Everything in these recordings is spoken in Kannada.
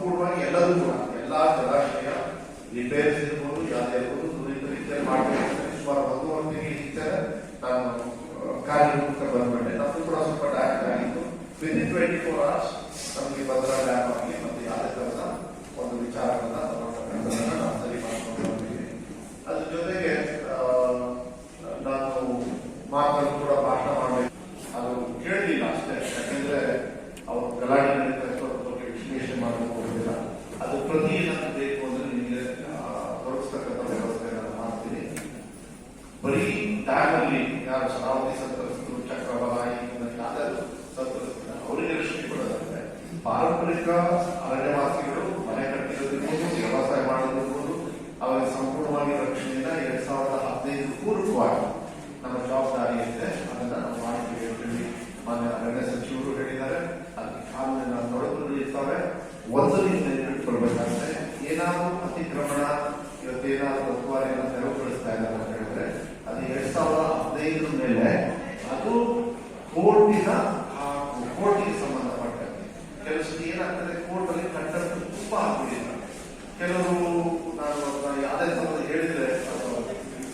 ಸಂಪೂರ್ಣವಾಗಿ ಎಲ್ಲರೂ ಕೂಡ, ಎಲ್ಲಾ ಜಲಾಶಯ ಇರ್ಬೋದು ಯಾವುದೇ ಇರ್ಬೋದು ದುರಿತ ರೀತಿಯಲ್ಲಿ ಮಾಡಬೇಕು, ಸುಮಾರು ಒಂದೂವರೆ ತಿಂಗಳ ಕಾರ್ಯರೂಪಕ್ಕೆ ಬಂದ್ಬಿಟ್ಟೆ. ನಮ್ಮದು ಕೂಡ ಸ್ವಲ್ಪ ಡ್ಯಾಮ್ ಆಗಿತ್ತು. ವಿದಿನ್ ಟ್ವೆಂಟಿ ಫೋರ್ ಅವರ್ಸ್ ನಮಗೆ ಭದ್ರಾ ಡ್ಯಾಮ್ ಆಗಿ ಮತ್ತೆ ಯಾವುದೇ ತರಹದ ಒಂದು ವಿಚಾರವನ್ನ ತಗೊಂಡಂತದನ್ನ ನಾವು ಸರಿ ಮಾಡ್ಕೊಂಡು ಬಂದಿದ್ದೀವಿ ಅದ್ರ ಜೊತೆಗೆ ಆ, ನಾನು ಮಾತನ್ನು ಕೂಡ ಭಾಷಣ ಮಾಡಬೇಕು ಅದು ಕೇಳಲಿಲ್ಲ ಅಷ್ಟೇ ಯಾಕಂದ್ರೆ ಅವರು ಗಲಾಟೆ ನಡೀತಾ ಇತ್ತು ಅದ್ರ ಬಗ್ಗೆ ವಿಶ್ಲೇಷಣೆ ಮಾಡಬೇಕು ಹೋಗಿಲ್ಲ ಅದು ಪ್ರತಿ ಏನಾದ್ರು ಬೇಕು ಅಂದ್ರೆ ನಿಮಗೆ ತೋರಿಸ್ತಕ್ಕಂಥ ವ್ಯವಸ್ಥೆ ನಾನು ಮಾಡ್ತೀನಿ ಬರೀ ಡ್ಯಾಮ್ ಅಲ್ಲಿ ಯಾರು ಶರಾವತಿ ಸಂತ್ರಸ್ತರು ಚಕ್ರಬಲಾಯಿ ಯಾವ್ದಾದ್ರು ಸಂತ್ರಸ್ತರು ಅವರಿಗೆ ರಕ್ಷಣೆ ಕೊಡೋದಂದ್ರೆ ಪಾರಂಪರಿಕ ಅರಣ್ಯವಾಸಿಗಳು ಮನೆ ಕಟ್ಟಿರೋದಿರ್ಬೋದು ವ್ಯವಸಾಯ ಮಾಡೋದಿರ್ಬೋದು ಸಂಪೂರ್ಣವಾಗಿ ರಕ್ಷಣೆಯನ್ನ ಎರಡ್ ಸಾವಿರದ ಹದಿನೈದು ಪೂರ್ವಕವಾಗಿ ನಮ್ಮ ಜವಾಬ್ದಾರಿ ಇದೆ. ಅದನ್ನ ನಾವು ಮಾಡ್ತೀವಿ ಅಂತೇಳಿ ಮಾನ್ಯ ಅರಣ್ಯ ಸಚಿವರು ಹೇಳಿದ್ದಾರೆ. ಅದಕ್ಕೆ ಕಾನೂನಿನ ತೊಡಕುಗಳು ಇರ್ತವೆ ಒಂದು ರೀತಿಯಲ್ಲಿ ಇಟ್ಕೊಳ್ಬೇಕಾದ್ರೆ ಏನಾದರೂ ಅತಿಕ್ರಮಣ ಇವತ್ತೇನಾದ್ರೂ ಒತ್ತುವರಿಯನ್ನು ತೆರವುಗೊಳಿಸ್ತಾ ಇದ್ದಾರೆ ಅಂತ ಹೇಳಿದ್ರೆ, ಅದು ಎರಡ್ ಸಾವಿರದ ಹದಿನೈದರ ಮೇಲೆ ಅದು ಕೋರ್ಟಿನ ಕೋರ್ಟಿಗೆ ಸಂಬಂಧಪಟ್ಟಂತೆ ಕೆಲವು ಏನಾಗ್ತದೆ ಕೋರ್ಟ್ ಅಲ್ಲಿ ಕಂಟೆಂಟ್ ತುಂಬಾ ಆಗ್ಬಿಟ್ಟಿಲ್ಲ ಕೆಲವರು ನಾನು ಅದನ್ನ ಯಾವುದೇ ಸಂಬಂಧ ಹೇಳಿದ್ರೆ ಅದು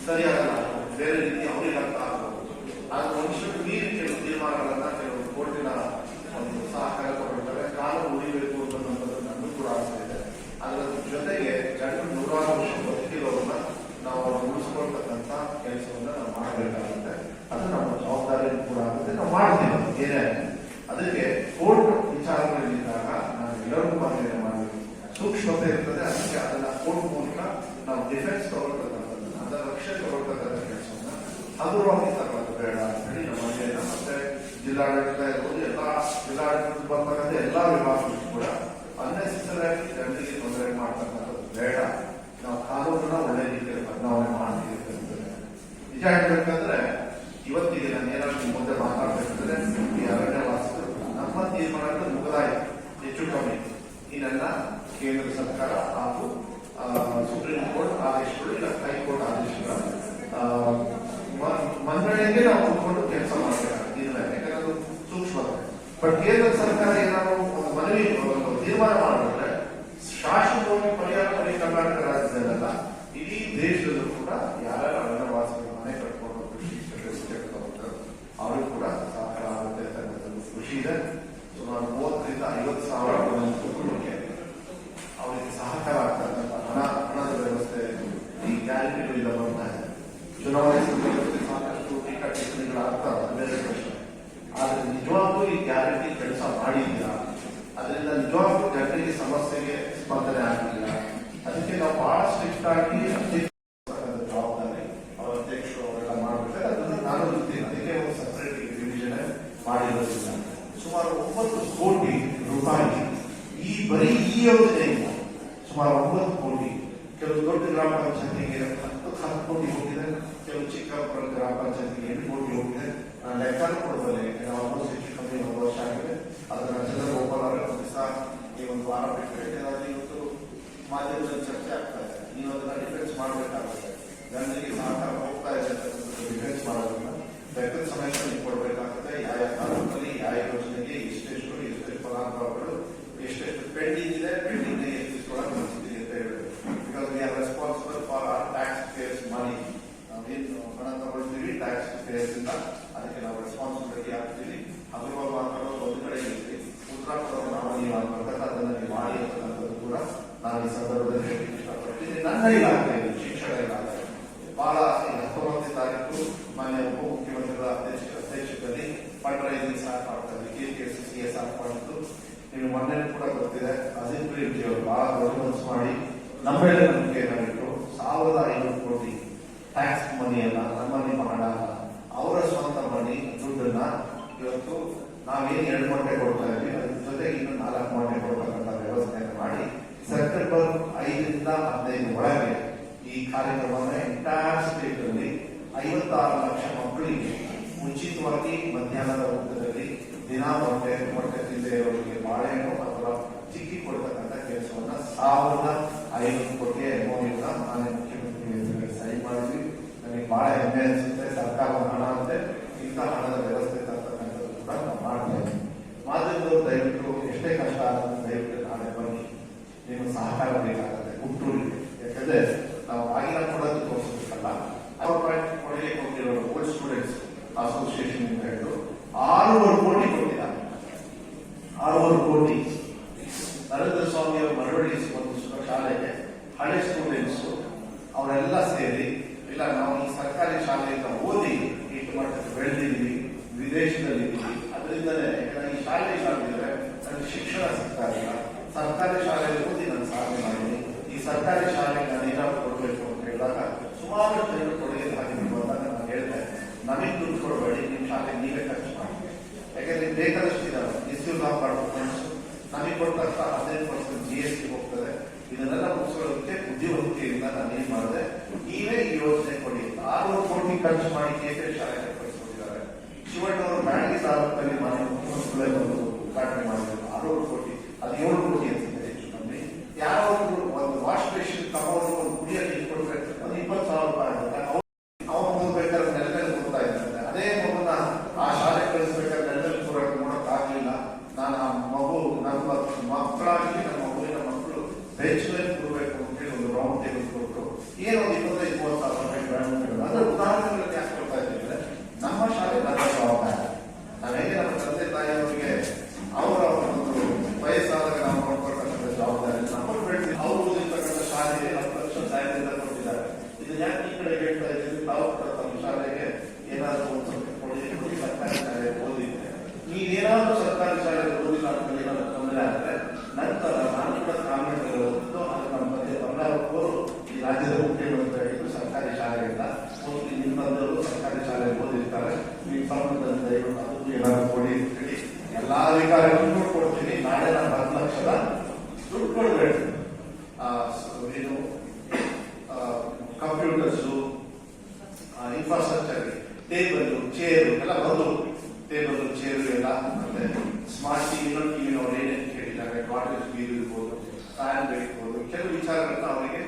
ಸರಿಯಾಗಲ್ಲ ಬೇರೆ ರೀತಿ ಅವರಿಗೆ ಅರ್ಥ ಆಗ್ಬೋದು ಆದ್ರೆ ಮನುಷ್ಯರು ಮೀರಿ ಕೆಲವು ತೀರ್ಮಾನಗಳನ್ನ ಕೆಲವು ಕೋರ್ಟಿನ ಒಂದು ಸಹಕಾರ ಕೊಟ್ಟಿರ್ತಾರೆ ಕಾನೂನು ಉಳಿಬೇಕು ಅನ್ನೋದು ನನ್ನೂ ಕೂಡ ಆಸೆ ಇದೆ ಅದರ ಜೊತೆಗೆ ಜನರು ನೂರಾರು ವರ್ಷ ಬದುಕಿರೋರನ್ನ ನಾವು ಅವ್ರನ್ನ ಉಳಿಸ್ಕೊಳ್ತಕ್ಕಂಥ ಕೆಲಸವನ್ನ ನಾವು ಮಾಡಬೇಕಾಗುತ್ತೆ ಅದು ನಮ್ಮ ಜವಾಬ್ದಾರಿ ಕೂಡ ಆಗುತ್ತೆ ನಾವು ಮಾಡ್ತೀವಿ ಅದು ಏನೇ ಆಗ್ಲಿ. ಅದಕ್ಕೆ ಕೋರ್ಟ್ ವಿಚಾರಗಳಲ್ಲಿದ್ದಾಗ ನಾವು ಎಲ್ಲರೂ ಮಾನ್ಯ ಮಾಡಬೇಕು ಸೂಕ್ಷ್ಮತೆ ಇರ್ತದೆ, ಅದಕ್ಕೆ ಅದನ್ನ ಕೋರ್ಟ್ ಮೂಲಕ ನಾವು ಡಿಫೆನ್ಸ್ ತಗೊಳ್ತಕ್ಕಂಥದ್ದು, ಅದರ ರಕ್ಷಣೆ ತಗೊಳ್ತಕ್ಕಂಥ ಕೆಲಸವನ್ನ ಹಗುರವಾಗಿ ತಗೊಳ್ಳೋದು ಬೇಡ ಅಂತ ಹೇಳಿ ಮನೆಯನ್ನ ಮತ್ತೆ ಜಿಲ್ಲಾಡಳಿತ ಇರ್ಬೋದು, ಎಲ್ಲ ಜಿಲ್ಲಾಡಳಿತ ಬರ್ತಕ್ಕಂಥ ಎಲ್ಲಾ ವಿಭಾಗಗಳು ಕೂಡ ಅನ್ನೆಸೆಸರಿ ಜನರಿಗೆ ತೊಂದರೆ ಮಾಡ್ತಕ್ಕಂಥದ್ದು ಬೇಡ ನಾವು ಕಾನೂನನ್ನ ಒಳ್ಳೆ ರೀತಿಯಲ್ಲಿ ಬದಲಾವಣೆ ಮಾಡ್ತೀವಿ ನಿಜ ಹೇಳ್ಬೇಕಂದ್ರೆ ಇವತ್ತಿಗೆ ನಾನು ಏನಾದ್ರು ನಿಮ್ ಮುಂದೆ ಮಾತಾಡ್ಬೇಕಂದ್ರೆ ಈ ಅರಣ್ಯ ವಾಸಿಗಳು ನಮ್ಮ ತೀರ್ಮಾನಗಳು ಮುಗಿದಾಯಿತು ಹೆಚ್ಚು ಕಮ್ಮಿ ಇದನ್ನ ಕೇಂದ್ರ ಸರ್ಕಾರ ಹಾಗೂ ಆ, ಸುಪ್ರೀಂ ಕೋರ್ಟ್ ಆದೇಶಗಳು ಇಲ್ಲ ಹೈಕೋರ್ಟ್ ಆದೇಶಗಳ ಆ, ಮ- ಮನ್ನಣೆಗೆ ನಾವು ಕುತ್ಕೊಂಡು ಕೆಲಸ ಮಾಡಬೇಕಾಗುತ್ತೆ ಇಲ್ಲ ಯಾಕಂದ್ರೆ ಅದು ಸೂಕ್ಷ್ಮತೆ ಬಟ್ ಕೇಂದ್ರ ಸರ್ಕಾರ ಏನಾದ್ರು ಒಂದು ಮನವಿ ಒಂದು ತೀರ್ಮಾನ ಮಾಡಿದ್ರೆ ಶಾಶ್ವತವಾಗಿ ಪರಿಹಾರ ಬರೀ ಕರ್ನಾಟಕ ರಾಜ್ಯದಲ್ಲ ಇಡೀ ದೇಶದಲ್ಲೂ ಕೂಡ ಯಾರ್ಯಾರು ಅರಣ್ಯವಾಸಿಗಳು ಮನೆ ಕಟ್ಕೊಂಡು ಕೃಷಿ ಚಟುವಟಿಕೆ ತಗೊಳ್ತಾರೆ ಅವ್ರಿಗೂ ಕೂಡ ಸಹಕಾರ ಆಗುತ್ತೆ ಅಂತಕ್ಕಂಥದ್ದು ಖುಷಿ ಇದೆ ಸುಮಾರು ಮೂವತ್ತರಿಂದ ಐವತ್ತು ಸಾವಿರ ಒಂದೊಂದು ಕುಟುಂಬಕ್ಕೆ ಅವರಿಗೆ ಸಹಕಾರ ಆಗ್ತಕ್ಕಂಥ ಹಣ ಹಣದ ವ್ಯವಸ್ಥೆ ಈ ಗ್ಯಾರಂಟಿಗಳಿಂದ ಬರ್ತಾ ಇದೆ ಚುನಾವಣೆ ಸಂದರ್ಭದಲ್ಲಿ ಸಾಕಷ್ಟು ಟೀಕಾ ಟಿಪ್ಪಣಿಗಳಾಗ್ತವೆ ಬೇರೆ ಪ್ರಶ್ನೆ ಆದ್ರೆ ನಿಜವಾಗ್ಲೂ ಈ ಗ್ಯಾರಂಟಿ ಕೆಲಸ ಮಾಡಿದ್ದೀರಾ ಅದರಿಂದ ನಿಜವಾಗ್ಲೂ ಜನರಿಗೆ ಸಮಸ್ಯೆಗೆ ಸ್ಪಂದನೆ ಆಗಿಲ್ಲ ಅದಕ್ಕೆ ನಾವು ಬಹಳ ಸ್ಟ್ರಿಕ್ಟ್ ಆಗಿ ಅಧ್ಯಕ್ಷ ಜವಾಬ್ದಾರಿ ಅವರ ಅಧ್ಯಕ್ಷರು ಅವರೆಲ್ಲ ಮಾಡ್ಬೇಕಾದ್ರೆ ಅದನ್ನ ನಾನು ಗೊತ್ತೀನಿ ಅದಕ್ಕೆ ಒಂದು ಸಪರೇಟ್ ಡಿವಿಷನ್ ಮಾಡಿರೋದಿಲ್ಲ ಸುಮಾರು ಒಂಬತ್ತು ಕೋಟಿ ರೂಪಾಯಿ ಈ ಬರೀ ಈ ಸುಮಾರು ಒಂಬತ್ತು ಕೋಟಿ ಕೆಲವು ದೊಡ್ಡ ಗ್ರಾಮ ಪಂಚಾಯತಿಗೆ ಹತ್ತು ಹತ್ತು ಕೋಟಿ ಹೋಗಿದೆ ಕೆಲವು ಚಿಕ್ಕ ಗ್ರಾಮ ಪಂಚಾಯತಿಗೆ ಎಂಟು ಕೋಟಿ ಹೋಗಿದೆ ನಾನು ಲೆಕ್ಕನೂ ಯಾಕಂದ್ರೆ ಆಲ್ಮೋಸ್ಟ್ ಹೆಚ್ಚು ಕಮ್ಮಿ ಒಂದು ವರ್ಷ ಆಗಿದೆ ಅದನ್ನ ಚಂದ್ರಗೋಪಾಲ್ ಅವರ ಒಂದು ದಿವಸ ಈ ಒಂದು ವಾರ ಬಿಟ್ಟು ಏನಾದ್ರು ಇವತ್ತು ಮಾಧ್ಯಮದಲ್ಲಿ ಚರ್ಚೆ ಆಗ್ತಾ ಇದೆ ನೀವು ಅದನ್ನ ಡಿಫೆನ್ಸ್ ಮಾಡಬೇಕಾಗುತ್ತೆ ಜನರಿಗೆ ಸಹಕಾರ ಹೋಗ್ತಾ ಇದೆ ಡಿಫೆನ್ಸ್ ಮಾಡೋದನ್ನ ಲೆಕ್ಕದ ಸಮಯದಲ್ಲಿ ಕೊಡಬೇಕಾಗುತ್ತೆ ಯಾವ ಯಾವ ಕಾಲದಲ್ಲಿ ಯಾವ ಯೋಜನೆಗೆ ಎಷ್ಟೆಷ್ಟು ಎಷ್ಟೆಷ್ಟು ಫಲಾನುಭವಿಗಳು ಎಷ್ಟೆಷ್ಟು ಪೆಂಡಿಂಗ್ ಇದೆ ಪೆಂಡಿಂಗ್ ಎಷ್ಟಿಸ್ಕೊಳ್ಳೋಕೆ ಮನಸ್ಸಿದೆ ಅಂತ ಹೇಳಬೇಕು because we are responsible for our tax payers money ನಾವೇನು ಹಣ ತಗೊಳ್ತೀವಿ ಟ್ಯಾಕ್ಸ್ ಪೇಯರ್ಸ್ ಇಂದ ಅದಕ್ಕೆ ನಾವು ರೆಸ್ಪಾನ್ಸಿಬಿಲಿಟಿ ಆಗ್ತೀವಿ ಹಗುರವಾಗಿ ಮಾತಾಡೋದು ಒಂದು ಕಡೆ ಇರ್ತೀವಿ ಉತ್ತರ ಕೊಡೋದು ನಾವು ನೀವು ಮಾಡ್ಬೇಕಾದ್ರೆ ಅದನ್ನ ನೀವು ಮಾಡಿ ಅಂತಕ್ಕಂಥದ್ದು ಕೂಡ ನಾನು ಈ ಸಂದರ್ಭದಲ್ಲಿ ಹೇಳಲಿಕ್ಕೆ ಇಲಾಖೆ ಇದು, ಶಿಕ್ಷಣ ಇಲಾಖೆ ಬಹಳ ಈಗ ಹತ್ತೊಂಬತ್ತನೇ ತಾರೀಕು ಮಾನ್ಯ ಉಪಮುಖ್ಯಮಂತ್ರಿಗಳ ಅಧ್ಯಕ್ಷ ಅಧ್ಯಕ್ಷತೆಯಲ್ಲಿ ಫಂಡ್ ರೈಸಿಂಗ್ ಸ್ಟಾರ್ಟ್ ಮಾಡ್ತಾರೆ K K C C start ಮಾಡಿದ್ದು ನೀವು ಮೊನ್ನೆ ಕೂಡ ಗೊತ್ತಿದೆ ಅಜಿತ್ ಪ್ರೀತಿ ಅವರು ಬಹಳ ದೊಡ್ಡ ಮನಸ್ಸು ಮಾಡಿ ನಮ್ಮ ಮೇಲೆ ನಂಬಿಕೆಯನ್ನು ಇಟ್ಟು ಸಾವಿರದ ಐನೂರು ಕೋಟಿ ಟ್ಯಾಕ್ಸ್ ಮನಿಯನ್ನ ನಮ್ಮಲ್ಲಿ ಮಾಡಲ್ಲ ಅವರ ಸ್ವಂತ ಮನಿ ದುಡ್ಡನ್ನ ಇವತ್ತು ನಾವೇನು ಎರಡು ಮೊಟ್ಟೆ ಕೊಡ್ತಾ ಇದ್ವಿ ಅದ್ರ ಜೊತೆಗೆ ಇನ್ನು ನಾಲ್ಕು ಗಂಟೆ ಕೊಡ್ತಕ್ಕಂಥ ವ್ಯವಸ್ಥೆಯನ್ನು ಮಾಡಿ ಸೆಪ್ಟೆಂಬರ್ ಐದರಿಂದ ಹದಿನೈದು ಒಳಗೆ ಈ ಕಾರ್ಯಕ್ರಮನ ಎಂಟೈರ್ ಸ್ಟೇಟ್ ಅಲ್ಲಿ ಐವತ್ತಾರು ಲಕ್ಷ ಮಕ್ಕಳಿಗೆ ಉಚಿತವಾಗಿ ಮಧ್ಯಾಹ್ನದ ಊಟದಲ್ಲಿ ದಿನಾ ಮೊಟ್ಟೆ ಮೊಟ್ಟೆ ತಿಂದೆಯವರಿಗೆ ಬಾಳೆಹಣ್ಣು ಅಥವಾ ಚಿಕ್ಕಿ ಕೊಡ್ತಕ್ಕಂಥ ಕೆಲಸವನ್ನ ಸಾವಿರದ ಐನೂರು ಕೋಟಿ ಅಮೌಂಟ್ ಮಾನ್ಯ ಮುಖ್ಯಮಂತ್ರಿ ಸಹಿ ಮಾಡಿದ್ವಿ. ನನಗೆ ಬಹಳ ಹೆಮ್ಮೆ ಅನಿಸುತ್ತೆ ಸರ್ಕಾರದ ಹಣ ಅಂತೆ ಇಂಥ ಹಣದ ವ್ಯವಸ್ಥೆ ತರ್ತಕ್ಕಂಥದ್ದು ಕೂಡ ನಾವು ಮಾಡ್ತೇವೆ ಮಾಧ್ಯಮದವರು ದಯವಿಟ್ಟು ಎಷ್ಟೇ ಕಷ್ಟ ಆಗುತ್ತೆ ದಯವಿಟ್ಟು ನಾಳೆ ಬನ್ನಿ ಸಹಕಾರ ಬೇಕಾಗುತ್ತೆ ನಾವು ಆಗಿನ ಕೊಡೋದು ತೋರಿಸಬೇಕಲ್ಲ ಅವ್ರ ಪಾಯಿಂಟ್ ಕೊಡಲಿಕ್ಕೆ ಓಲ್ಡ್ ಸ್ಟೂಡೆಂಟ್ಸ್ ಅಸೋಸಿಯೇಷನ್ ಅಂತ ಹೇಳಿದ್ರು ಆರೂವರೆ ಕೋಟಿ ಕೊಟ್ಟಿದ್ದಾರೆ ಆರೂವರೆ ಕೋಟಿ. ನರೇಂದ್ರ ಸ್ವಾಮಿ ಅವರ ಮರಳಿ ಒಂದು ಶಾಲೆಗೆ ಹಳೆ ಸ್ಟೂಡೆಂಟ್ಸ್ ಅವರೆಲ್ಲ ಸೇರಿ, ಇಲ್ಲ ನಾವು ಈ ಸರ್ಕಾರಿ ಶಾಲೆಯಿಂದ ಓದಿ ಇಟ್ಟು ಮಟ್ಟಕ್ಕೆ ಬೆಳೆದಿದ್ವಿ ವಿದೇಶದಲ್ಲಿದ್ದೀವಿ ಅದರಿಂದಲೇ ಈ ಶಾಲೆ ಶಾಲೆಯಿದ್ರೆ ನನಗೆ ಶಿಕ್ಷಣ ಸಿಗ್ತಾ ಇಲ್ಲ. ಸರ್ಕಾರಿ ಶಾಲೆಯಲ್ಲಿ ಓದಿ ನಾನು ಸಾಧನೆ ಮಾಡಿದ್ದೀನಿ. ಈ ಸರ್ಕಾರಿ ಶಾಲೆಗೆ ನಾನು ಏನಾದ್ರು ಕೊಡಬೇಕು ಅಂತ ಹೇಳಿದಾಗ ಸುಮಾರು ಜನರು ಕೊಡುಗೆ ಹಾಕಿದ್ರು ಬಂದಾಗ ನಾನು ಹೇಳಿದೆ ನಮಗೆ ದುಡ್ಡು ಕೊಡಬೇಡಿ ನಿಮ್ಮ ಶಾಲೆಗೆ ನೀವೇ ಖರ್ಚು ಮಾಡಿ ಯಾಕಂದ್ರೆ ಬೇಕಾದಷ್ಟು ಇದಾವೆ ಆಗಬಾರ್ದು ಫಂಡ್ಸ್ ನಮಗೆ ಕೊಟ್ಟಂತ ಹದಿನೈದು ಪರ್ಸೆಂಟ್ ಜಿ ಎಸ್ ಟಿ ಹೋಗ್ತದೆ. ಇದನ್ನೆಲ್ಲ ಮುಗಿಸೋದಕ್ಕೆ ಬುದ್ಧಿವಂತಿಕೆಯಿಂದ ನಾನು ಏನ್ ಮಾಡಿದೆ? ನೀವೇ ಈ ಯೋಜನೆ ಕೊಡಿ. ಆರು ಕೋಟಿ ಖರ್ಚು ಮಾಡಿ ಕೇಂದ್ರ ಶಾಲೆ ಕಟ್ಟಿಸ್ಕೊಂಡಿದ್ದಾರೆ ಶಿವಣ್ಣವರು ಬ್ಯಾಂಕಿ ತಾಲೂಕಲ್ಲಿ ಮನೆ ಮುಖ್ಯಮಂತ್ರಿಗಳೇ ಬಂದು ಉದ್ಘಾಟನೆ ಮಾಡಿದ್ರು. ಆರೂರು ಕೋಟಿ ಅದು ಏಳು ಕೋಟಿ ಅಂತಿದೆ ಹೆಚ್ಚು ಕಮ್ಮಿ. ಯಾರೋ ಒಂದು ಒಂದು ವಾಶ್ ಬೇಸಿನ್ ತಗೊಂಡು ಒಂದು ಕುಡಿಯಕ್ಕೆ ಇಟ್ಕೊಟ್ರೆ ಒಂದು ಇಪ್ಪತ್ತು ಸಾವಿರ ರೂಪಾಯಿ ಆಗುತ್ತೆ ಅವ್ರು ಅವನು ಹೋಗ್ಬೇಕಾದ್ರೆ ನೆಲ ಮೇಲೆ ಕೂರ್ತಾ ಇದ್ದಾನೆ ಅದೇ ಮಗುನ ಆ ಶಾಲೆ ಕಳಿಸ್ಬೇಕಾದ್ರೆ ನೆಲ ಮೇಲೆ ಕೂರಕ್ಕೆ ನೋಡಕ್ ಆಗ್ಲಿಲ್ಲ ನಾನು ಆ ಮಗು ನಮ್ಮ ಮಕ್ಕಳಾಗಿ ನಮ್ಮ ಮಗುವಿನ ಮಕ್ಕಳು ಬೆಂಚ್ ಮೇಲೆ ಕೂರ್ಬೇಕು ಅಂತ ಹೇಳಿ ಒಂದು ರೌಂಡ್ ಟೇಬಲ್ ಕೊಟ್ಟು ಏನೋ ಒಂದು ಇಪ್ಪತ್ತೈದು ಮೂವತ್ತು ಸಾವಿರ ರೂಪಾಯಿ ಗ್ರಾಂಡ್ ಕೊಡೋದು. ಅಂದ್ರೆ ಉದಾಹರಣೆಗಳನ್ನು ಯಾಕೆ ಕೊಡ್ತಾ ಇದ್ದೀವಿ ಅಂದ್ರೆ ನಮ್ಮ ಶಾಲೆ ನನ್ನ ಜವಾಬ್ದಾರಿ ನಾವು ಹೇಗೆ ನಮ್ಮ ತಂದೆ ತಾಯಿಯವರಿಗೆ ಅವರ ಒಂದು ವಯಸ್ಸಾದಾಗ ನಾವು ನೋಡ್ಕೊಳ್ತಕ್ಕಂಥ ಜವಾಬ್ದಾರಿ ನಮ್ಮನ್ನು ಬೆಳೆಸಿ ಅವರು ಓದಿರ್ತಕ್ಕಂಥ ಶಾಲೆಗೆ ಹತ್ತು ಲಕ್ಷ ಸಾಯದಿಂದ ಕೊಟ್ಟಿದ್ದಾರೆ ಇದು ಯಾಕೆ ಈ ಕಡೆ ಹೇಳ್ತಾ ಇದ್ದೀವಿ ತಾವು ಕೂಡ ತಮ್ಮ ಶಾಲೆಗೆ ಏನಾದರೂ ಒಂದು ಸ್ವಲ್ಪ ಕೊಡಿ ಕೊಡಿ ಸರ್ಕಾರಿ ಶಾಲೆ ಓದಿದ್ರೆ ನೀವೇನಾದ್ರೂ ಸರ್ಕಾರಿ ಶಾಲೆ ಓದಿಲ್ಲ ಅಂತ ಏನಾದ್ರು ತೊಂದರೆ ಆದ್ರೆ ನಂತರ ನಾನು ಕೂಡ ಕಾನ್ವೆಂಟ್ ಓದಿದ್ದು ಅದು ನಮ್ಮ ತಂದೆ ಬಂಗಾರಪ್ಪವರು ಈ ರಾಜ್ಯದ ಮುಖ್ಯಮಂತ್ರಿ ಆಗಿದ್ದು ಸರ್ಕಾರಿ ಶಾಲೆಯಿಂದ ತಂದೆಯವರು ಸರ್ಕಾರಿ ಶಾಲೆ ಓದಿರ್ತಾರೆ. ಈ ಸಂಬಂಧದ ದಯವಿಟ್ಟು ಅದಕ್ಕೂ ಏನಾದ್ರು ಕೊಡಿ ಎಲ್ಲಾ ಅಧಿಕಾರಿಗಳನ್ನು ಕೊಡ್ತೀನಿ ನಾಳೆ ನಾನು ಹತ್ತು ಲಕ್ಷದ ದುಡ್ಡು ಕೊಡಬೇಡ ಏನು ಕಂಪ್ಯೂಟರ್ಸು ಇನ್ಫ್ರಾಸ್ಟ್ರಕ್ಚರ್ ಟೇಬಲ್ ಚೇರು ಎಲ್ಲ ಬಂದು ಟೇಬಲ್ ಚೇರು ಎಲ್ಲ ಮತ್ತೆ ಸ್ಮಾರ್ಟ್ ಟಿವಿ ಟಿವಿ ಅವ್ರು ಏನೇನು ಕೇಳಿದ್ದಾರೆ ಕಾಟೇಜ್ ಬೀರ್ ಇರ್ಬೋದು ಫ್ಯಾನ್ ಬೇಕು ಕೆಲವು ವಿಚಾರಗಳನ್ನ ಅವರಿಗೆ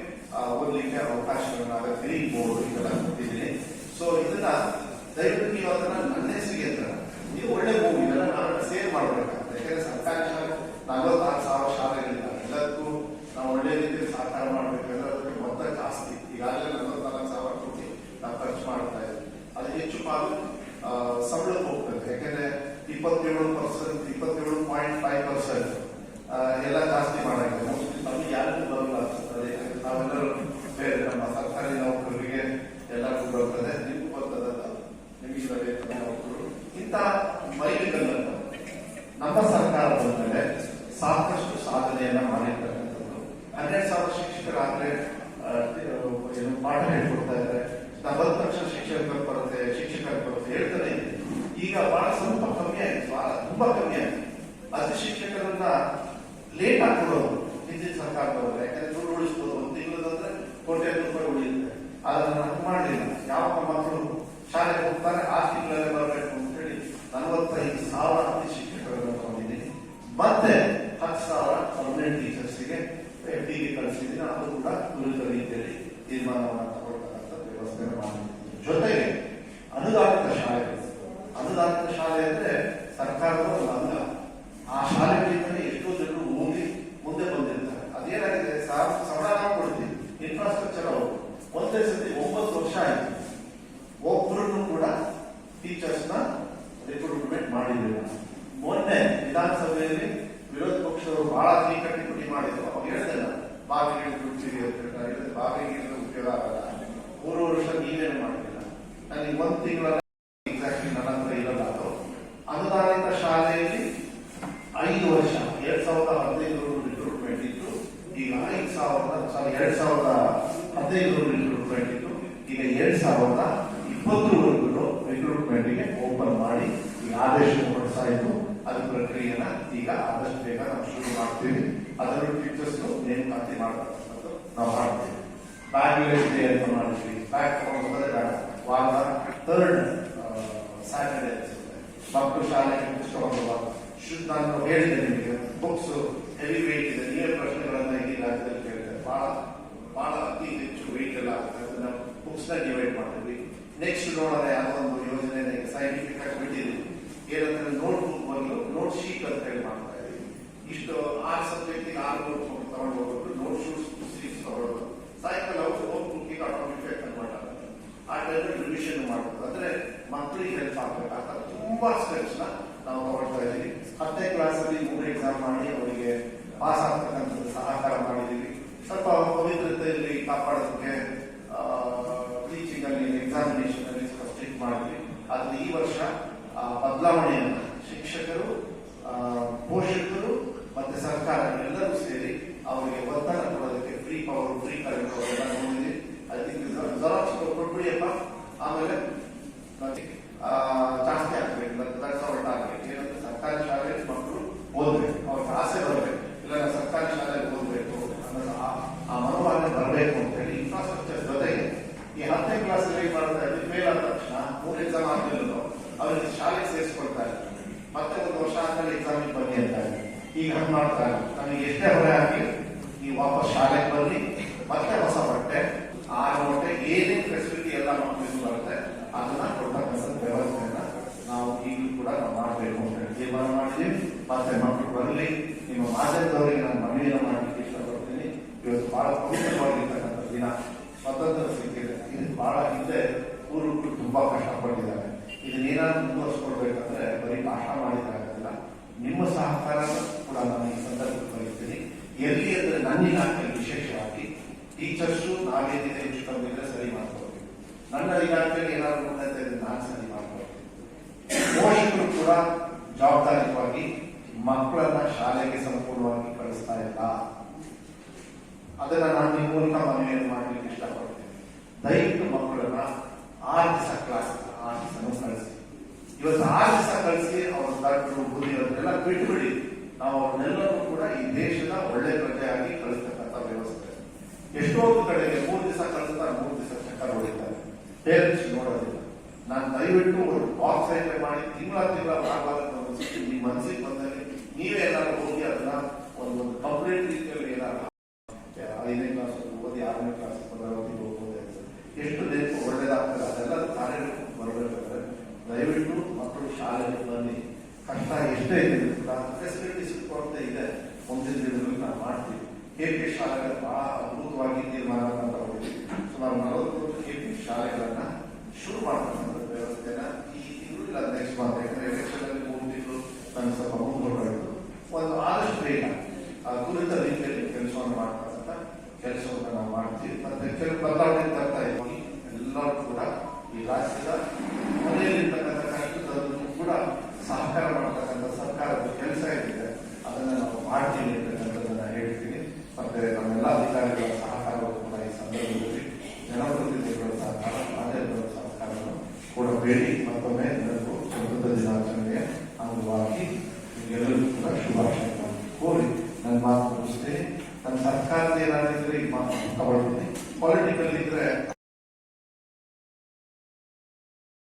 ಓದಲಿಕ್ಕೆ ಅವಕಾಶಗಳನ್ನ ಅಗತ್ಯ ಇರ್ಬೋದು ಇದೆಲ್ಲ ಸೊ ಇದನ್ನ ದಯವಿಟ್ಟು ನೀವು ಅದನ್ನ ಹೆಸರಿಗೆ ಅಂತ. ನೀವು ಒಳ್ಳೆ ಮೂವಿ ನಾನು ಸೇವ್ ಮಾಡಬೇಕಾಗುತ್ತೆ ಯಾಕಂದ್ರೆ ಸರ್ಕಾರಿ ಶಾಲೆ ನಲವತ್ತಾರು ಸಾವಿರ ಶಾಲೆಗಳಿಲ್ಲ ಎಲ್ಲದಕ್ಕೂ ನಾವು ಒಳ್ಳೆ ರೀತಿಯಲ್ಲಿ ಸಹಕಾರ ಮಾಡ್ಬೇಕಂದ್ರೆ ಅದಕ್ಕೆ ಮೊತ್ತ ಜಾಸ್ತಿ. ಈಗಾಗಲೇ ನಲವತ್ನಾಲ್ಕು ಸಾವಿರ ಕೋಟಿ ನಾವು ಖರ್ಚು ಮಾಡ್ತಾ ಇದ್ದೀವಿ. ಅದು ಹೆಚ್ಚು ಪಾಲು ಸಂಬಳಕ್ಕೆ ಹೋಗ್ತದೆ. ಯಾಕಂದ್ರೆ ಇಪ್ಪತ್ತೇಳು ಪರ್ಸೆಂಟ್ ಇಪ್ಪತ್ತೇಳು ಪಾಯಿಂಟ್ ಫೈವ್ ಪರ್ಸೆಂಟ್ ಎಲ್ಲ ಜಾಸ್ತಿ ಮಾಡಾಗಿದೆ ಮೋಸ್ಟ್ಲಿ ನಮಗೆ ಯಾರಿಗೂ ಬರಲ್ಲ ಅನ್ಸುತ್ತದೆ ಯಾಕಂದ್ರೆ ನಾವೆಲ್ಲರೂ ಬೇರೆ ನಮ್ಮ ಸರ್ಕಾರಿ ನೌಕರರಿಗೆ ಎಲ್ಲರಿಗೂ ಬರ್ತದೆ ನಿಮಗೂ ಬರ್ತದಲ್ಲ ನಿಮಗೆ ವೇತನ ಇಂಥ ಮೈಲಿಗಲ್ಲನ್ನು ನಮ್ಮ ಸರ್ಕಾರ ಮೇಲೆ ಸಾಕಷ್ಟು ಸಾಧನೆಯನ್ನ ಮಾಡಿರ್ತಕ್ಕಂಥದ್ದು ಹನ್ನೆರಡು ಸಾವಿರ ಶಿಕ್ಷಕರಾದ್ರೆ ಏನು ಪಾಠ ಹೇಳ್ಕೊಡ್ತಾ ಇದ್ದಾರೆ. ನಲವತ್ತು ಲಕ್ಷ ಶಿಕ್ಷಕರ ಕೊರತೆ ಶಿಕ್ಷಕರ ಕೊರತೆ ಹೇಳ್ತಾನೆ. ಈಗ ಬಹಳ ಸ್ವಲ್ಪ ಕಮ್ಮಿ ಆಯ್ತು ಬಹಳ ತುಂಬಾ ಕಮ್ಮಿ ಆಯ್ತು. ಅತಿ ಶಿಕ್ಷಕರನ್ನ ಲೇಟ್ ಆಗಿ ಕೊಡೋದು ಹಿಂದಿನ ಸರ್ಕಾರದವರು. ಯಾಕಂದ್ರೆ ದುಡ್ಡು ಉಳಿಸ್ಬೋದು, ಒಂದು ತಿಂಗಳದಂದ್ರೆ ಕೋಟೆ ರೂಪಾಯಿ ಉಳಿಯುತ್ತೆ. ಅದನ್ನ ಮಾಡಲಿಲ್ಲ. ಯಾವ ಮಕ್ಕಳು ಶಾಲೆಗೆ ಹೋಗ್ತಾರೆ, ಆ ತಿಂಗಳಲ್ಲೇ ಬರಬೇಕು ಅಂತ ಹೇಳಿ ನಲವತ್ತೈದು ಸಾವಿರ ಅತಿ ಶಿಕ್ಷಕರನ್ನು ತಗೊಂಡಿದ್ದೀನಿ ಮತ್ತೆ ಹತ್ತು ಸಾವಿರ ಪರ್ಮನೆಂಟ್ ಟೀಚರ್ಸ್ಗೆ ಗೆ ಕಳಿಸಿದ್ದೀನಿ ಅದು ಕೂಡ ದುರಿತ ರೀತಿಯಲ್ಲಿ ತೀರ್ಮಾನವನ್ನು ತಗೊಳ್ತಕ್ಕಂಥ ವ್ಯವಸ್ಥೆ ಮಾಡಿದ್ದೀನಿ ಜೊತೆಗೆ ಅನುದಾನಿತ ಶಾಲೆಗಳು ಅನುದಾನಿತ ಶಾಲೆ ಅಂದ್ರೆ ಸರ್ಕಾರದ ಒಂದು ಅಂಗ ಆ ಶಾಲೆಗಳಿಂದಲೇ ಎಷ್ಟೋ ಜನರು ಓದಿ ಮುಂದೆ ಬಂದಿರ್ತಾರೆ ಅದೇನಾಗಿದೆ ಸಾವಿರ ಸಾವಿರ ನಾವು ಕೊಡ್ತೀವಿ ಇನ್ಫ್ರಾಸ್ಟ್ರಕ್ಚರ್ ಅವರು ಒಂದೇ ಸತಿ ಒಂಬತ್ತು ವರ್ಷ ಆಯ್ತು ಒಬ್ಬರನ್ನು ಕೂಡ ಟೀಚರ್ಸ್ನ ರಿಕ್ರೂಟ್ಮೆಂಟ್ ಮಾಡಿರಲಿಲ್ಲ ಮೊನ್ನೆ ವಿಧಾನಸಭೆಯಲ್ಲಿ ವಿರೋಧ ಪಕ್ಷದವರು ಬಹಳ ತೀಕಟ್ಟಿ ಪುಟಿ ಮಾಡಿದ್ರು ಅವಾಗ ಹೇಳಿದೆ ನಾನು ಬಾವಿಗೆ ಬಿಡ್ತೀವಿ ಅಂತ ಹೇಳಿ. ನಾನು ಹೇಳಿದೆ ಬಾವಿಗೆ ಉಪಯೋಗ ಆಗಲ್ಲ ಮೂರು ವರ್ಷ ನೀವೇನು ಮಾಡಿಲ್ಲ ನನಗೆ ಒಂದು ತಿಂಗಳ ಎಕ್ಸಾಕ್ಟ್ಲಿ ನನ್ನ ಹತ್ರ ಇರಲ್ಲ ಅದು ಅನುದಾನಿತ ಶಾಲೆಯಲ್ಲಿ ಐದು ವರ್ಷ, ಎರಡ್ ಸಾವಿರದ ಹದಿನೈದು ರಿಕ್ರೂಟ್ಮೆಂಟ್ ಇತ್ತು. ಈಗ ಐದು ಸಾವಿರದ, ಸಾರಿ, ಎರಡ್ ಸಾವಿರದ ಹದಿನೈದು ರಿಕ್ರೂಟ್ಮೆಂಟ್ ಇತ್ತು. ಈಗ ಎರಡ್ ಸಾವಿರದ ಇಪ್ಪತ್ತರವರೆಗೂ ರಿಕ್ರೂಟ್ಮೆಂಟ್ಗೆ ಓಪನ್ ಮಾಡಿ ಈಗ ಆದೇಶ ಹೊರಡಿಸಾಯಿತು ಅದ್ರ ಪ್ರಕ್ರಿಯೆನ ಈಗ ಆದಷ್ಟು ಬೇಗ ನಾವು ಶುರು ಮಾಡ್ತೀವಿ. ಅದರ ಟೀಚರ್ಸ್ ನೇಮಕಾತಿ ಮಾಡತಕ್ಕಂಥದ್ದು ನಾವು ಮಾಡ್ತೀವಿ. ಬ್ಯಾಂಗ್ಳೂರ್ ಡೇ ಅಂತ ಮಾಡ್ತೀವಿ ಬ್ಯಾಗ್ ತಗೊಂಡು ಹೋದ್ರೆ ವಾರ ಥರ್ಡ್ ಸ್ಯಾಟರ್ಡೆ ಮಕ್ಕಳು ಶಾಲೆಗೆ ಪುಸ್ತಕ ಶುದ್ಧ ನಾನು ಹೇಳಿದೆ ನಿಮಗೆ. ಬುಕ್ಸ್ ಹೆವಿ ವೆಯ್ಟ್ ಇದೆ. ನೀವೇ ಪ್ರಶ್ನೆಗಳನ್ನ ಈ ರಾಜ್ಯದಲ್ಲಿ ಕೇಳಿದೆ. ಬಹಳ ಬಹಳ ಅತಿ ಹೆಚ್ಚು ವೆಯ್ಟ್ ಎಲ್ಲ ಆಗುತ್ತೆ. ಅದನ್ನ ಬುಕ್ಸ್ನ ಡಿವೈಡ್ ಮಾಡಿದ್ವಿ ನೆಕ್ಸ್ಟ್ ನೋಡೋಣ ಯಾವುದೋ ಒಂದು ಯೋಜನೆ ಸೈಂಟಿಫಿಕ್ ಆಗಿ ಬಿಟ್ಟಿದ್ವಿ ಏನಂದ್ರೆ ನೋಟ್ ಬುಕ್ ಬದಲು ನೋಟ್ ಶೀಟ್ ಅಂತ ಹೇಳಿ ಮಾಡ್ತಾ ಇದ್ದೀವಿ. ಇಷ್ಟು ಆರು ಸಬ್ಜೆಕ್ಟ್ ಆರು ನೋಟ್ ತಗೊಂಡು ಹೋಗ್ಬಿಟ್ಟು ಸೀಟ್ಸ್ ತಗೊಳ್ಳೋದು ಸಾಯಂಕಾಲ ಅವ್ರು ನೋಟ್ ಕುಕ್ಕಿಂಗ್ ಆಟೋಮೆಟಿಕ್ ಕನ್ವರ್ಟ್ ಆಗುತ್ತೆ. ಆ ಟೈಮಲ್ಲಿ ರಿವಿಷನ್ ಮಾಡೋದು ಅಂದ್ರೆ ಮಕ್ಕಳಿಗೆ ಹೆಲ್ಪ್ ಆಗ್ಬೇಕು. ಆ ಥರ ತುಂಬಾ ಸ್ಟೆಪ್ಸ್ನ ನಾವು ತಗೊಳ್ತಾ ಇದ್ದೀವಿ ಹತ್ತನೇ ಕ್ಲಾಸ್ ಅಲ್ಲಿ ಮೂರು ಎಕ್ಸಾಮ್ ಮಾಡಿ ಅವರಿಗೆ ಪಾಸ್ ಆಗ್ತಕ್ಕಂಥದ್ದು ಸಹಕಾರ ಮಾಡಿದ್ದೀವಿ ಸ್ವಲ್ಪ ಪವಿತ್ರತೆಯಲ್ಲಿ ಕಾಪಾಡೋದಕ್ಕೆ ಟೀಚಿಂಗ್ ಅಲ್ಲಿ ಎಕ್ಸಾಮಿನೇಷನ್ ಅಲ್ಲಿ ಸ್ವಲ್ಪ ಸ್ಟ್ರಿಕ್ಟ್ ಮಾಡಿದ್ವಿ ಆದ್ರೆ ಈ ವರ್ಷ ಆ, ಬದಲಾವಣೆಯನ್ನು ಶಿಕ್ಷಕರು ಆ, ಪೋಷಕರು ಮತ್ತೆ ಸರ್ಕಾರ ಎಲ್ಲರೂ ಸೇರಿ ಅವರಿಗೆ ಒತ್ತಡ ಕೊಡೋದಕ್ಕೆ ಫ್ರೀ ಪವರ್ ಫ್ರೀ ಕರೆಂಟ್ ಅವೆಲ್ಲ ನೋಡಿದ್ವಿ ಐ ಥಿಂಕ್ ಜೆರಾಕ್ಸ್ ಕೊಟ್ಬಿಡಿಯಪ್ಪ ಆಮೇಲೆ ಮತ್ತೆ, ಆ, ಜಾಸ್ತಿ ಆಗ್ಬೇಕು ದಟ್ಸ್ ಅವರ್ ಟಾರ್ಗೆಟ್ ಏನಂದ್ರೆ ಸರ್ಕಾರಿ ಶಾಲೆ ಮಕ್ಕಳು ಓದ್ಬೇಕು ಅವ್ರಿಗೆ ಆಸೆ ಬರಬೇಕು ಇಲ್ಲ ನಾನು ಸರ್ಕಾರಿ ಶಾಲೆಗೆ ಓದ್ಬೇಕು ಅನ್ನೋದು ಆ- ಆ ಮನೋಭಾವನೆ ಬರಬೇಕು ಅಂತ ಹೇಳಿ ಇನ್ಫ್ರಾಸ್ಟ್ರಕ್ಚರ್ ಜೊತೆಗೆ ಈ ಹತ್ತನೇ ಕ್ಲಾಸ್ ಏನ್ ಮಾಡ್ತಾ ಇದ್ವಿ ಫೇಲ್ ಆದ ತಕ್ಷಣ ಮೂರು ಎಕ್ಸಾಮ್ ಆಗ್ತಿರೋದು ಅವ್ರಿಗೆ ಶಾಲೆಗೆ ಸೇರಿಸ್ಕೊಳ್ತಾ ಮತ್ತೆ ಒಂದು ವರ್ಷ ಆದ್ಮೇಲೆ ಎಕ್ಸಾಮಿಗೆ ಬನ್ನಿ ಅಂತ ಈಗ ಹಂಗ್ ಮಾಡ್ತಾರೆ ನಮಗೆ ಎಷ್ಟೇ ಹೊರೆ ಹಾಕಿ ನೀವು ವಾಪಸ್ ಶಾಲೆಗೆ ಬನ್ನಿ. ಮತ್ತೆ ಹೊಸ ಬಟ್ಟೆ ಆ ಬಟ್ಟೆ ಏನೇನು ಫೆಸಿಲಿಟಿ ಎಲ್ಲ ಮಕ್ಕಳಿಗೆ ಬರುತ್ತೆ, ಅದನ್ನ ಕೊಡ್ತಕ್ಕಂಥ ವ್ಯವಸ್ಥೆಯನ್ನ ನಾವು ಈಗಲೂ ಕೂಡ ನಾವು ಮಾಡಬೇಕು ಅಂತ ತೀರ್ಮಾನ ಮಾಡಿದ್ದೀವಿ. ಮತ್ತೆ ಮಕ್ಕಳು ಬರಲಿ ನಿಮ್ಮ ಮಾಧ್ಯಮದವರಿಗೆ ನಾನು ಮನವಿಯನ್ನು ಮಾಡಲಿಕ್ಕೆ ಇಷ್ಟಪಡ್ತೀನಿ. ಇವತ್ತು ಬಹಳ ಪವಿತ್ರವಾಗಿರ್ತಕ್ಕಂಥ ದಿನ. ಸ್ವತಂತ್ರ ಸಿಕ್ಕಿದೆ. ಇದು ಬಹಳ ಹಿಂದೆ ಊರು ತುಂಬಾ ಕಷ್ಟಪಟ್ಟಿದ್ದಾರೆ ಇದನ್ನೇನಾದ್ರೂ ಮುಂದುವರಿಸ್ಕೊಡ್ಬೇಕಂದ್ರೆ ಬರೀ ಭಾಷಣ ಮಾಡಿದ್ರಾಗಲ್ಲ ನಿಮ್ಮ ಸಹಕಾರ ಕೂಡ ನಾನು ಈ ಸಂದರ್ಭದಲ್ಲಿ ಬರೀತೀನಿ ಎಲ್ಲಿ ಅಂದ್ರೆ ನನ್ನ ಇಲಾಖೆಯಲ್ಲಿ ವಿಶೇಷವಾಗಿ ಟೀಚರ್ಸು ನಾವೇನಿದೆ ಹೆಚ್ಚು ಸರಿ ಮಾಡ್ಕೊಳ್ತೀವಿ ನನ್ನ ಇಲಾಖೆಯಲ್ಲಿ ಏನಾದ್ರು ಇದ್ರೆ ನಾನು ಸರಿ ಮಾಡ್ಕೊಳ್ತೀನಿ ಪೋಷಕರು ಕೂಡ ಜವಾಬ್ದಾರಿತವಾಗಿ ಮಕ್ಕಳನ್ನ ಶಾಲೆಗೆ ಸಂಪೂರ್ಣವಾಗಿ ಕಳಿಸ್ತಾ ಇಲ್ಲ. ಅದನ್ನ ನಾನು ನಿಮ್ಮ ಮೂಲಕ ಮನವಿಯನ್ನು ಮಾಡಲಿಕ್ಕೆ ಇಷ್ಟಪಡ್ತೇನೆ. ದಯವಿಟ್ಟು ಮಕ್ಕಳನ್ನ ಆರು ದಿವಸ ಕ್ಲಾಸ್ ಆರು ದಿವಸ ಕಳಿಸಿ. ಇವತ್ತು ಆಶಿಸ ಕಳಿಸಿ ಅವ್ರ ಡಾಕ್ಟರ್ ಬುದ್ಧಿ ಅವರನ್ನೆಲ್ಲ ಬಿಟ್ಬಿಡಿ ನಾವು ಅವ್ರನ್ನೆಲ್ಲರೂ ಕೂಡ ಈ ದೇಶದ ಒಳ್ಳೆ ಪ್ರಜೆಯಾಗಿ ಕಳಿಸ್ತಕ್ಕಂಥ ವ್ಯವಸ್ಥೆ. ಎಷ್ಟೊಂದು ಕಡೆಗೆ ಮೂರು ದಿವಸ ಕಳಿಸ್ತಾರೆ ಮೂರು ದಿವಸ ಚಕ್ಕರ್ ಹೊಡಿತಾರೆ. ಪೇರೆಂಟ್ಸ್ ನೋಡೋದಿಲ್ಲ. ನಾನು ದಯವಿಟ್ಟು ಒಂದು ಬಾಕ್ಸ್ ಐಟಮ್ ಮಾಡಿ ತಿಂಗಳ ತಿಂಗಳ ಮಾಡಬಾರದು ಒಂದು ಸತಿ ನಿಮ್ಮ ಮನಸ್ಸಿಗೆ ಬಂದಲ್ಲಿ ನೀವೇ ಹೋಗಿ ಅದನ್ನ ಒಂದು ಕಂಪ್ಲೀಟ್ ರೀತಿಯಲ್ಲಿ ಏನಾದ್ರು ಐದನೇ ಕ್ಲಾಸ್ ಓದಿ ಆರನೇ ಕ್ಲಾಸ್ ಭದ್ರಾವತಿಗೆ ಹೋಗ್ಬೋದು ಎಷ್ಟು ನೆನಪು ಒಳ್ಳೇದಾಗ್ತದೆ ಅದೆಲ್ಲ ಕಾರ್ಯರೂಪಕ್ಕೆ ಬರಬೇಕಾದ್ರೆ ದಯವಿಟ್ಟು ಮಕ್ಕಳು ಶಾಲೆಗೆ ಬನ್ನಿ ಕಷ್ಟ ಎಷ್ಟೇ ಇದೆ ಫೆಸಿಲಿಟೀಸ್ ಅಂತ ಇದೆ ಮುಂದಿನ ದಿನದಲ್ಲಿ ನಾವು ಮಾಡ್ತೀವಿ ಕೆ ಪಿ ಶಾಲೆಗಳು ಬಹಳ ಅದ್ಭುತವಾಗಿ ತೀರ್ಮಾನವನ್ನು ತಗೊಂಡಿದ್ದೀವಿ ಸುಮಾರು ನಲವತ್ತು ಕೆ ಪಿ ಶಾಲೆಗಳನ್ನ ಶುರು ಮಾಡ್ತಕ್ಕಂಥ ವ್ಯವಸ್ಥೆನ ಈ ತಿಂಗಳು ಇಲ್ಲ ನೆಕ್ಸ್ಟ್ ಮಂತ್ ಯಾಕಂದ್ರೆ ಎಲೆಕ್ಷನ್ ಅಲ್ಲಿ ಮೂರು ತಿಂಗಳು ನನಗೆ ಸ್ವಲ್ಪ ಮುಂದೂಡಬೇಕು ಒಂದು ಆದಷ್ಟು ಬೇಗ ಆ ಕುರಿತ ರೀತಿಯಲ್ಲಿ ಕೆಲಸವನ್ನು ಮಾಡ್ತಕ್ಕಂಥ ಕೆಲಸವನ್ನು ನಾವು ಮಾಡ್ತೀವಿ ಮತ್ತೆ ಕೆಲವು ಬದಲಾವಣೆ ತರ್ತಾ ಇದ್ದೀವಿ ಎಲ್ಲರೂ ಕೂಡ ಈ ರಾಜ್ಯದ ಮನೆಯಲ್ಲಿರ್ತಕ್ಕಂಥ ಕಷ್ಟದಲ್ಲೂ ಕೂಡ ಸಹಕಾರ ಮಾಡ್ತಕ್ಕಂಥ ಸರ್ಕಾರದ ಕೆಲಸ ಏನಿದೆ ಅದನ್ನ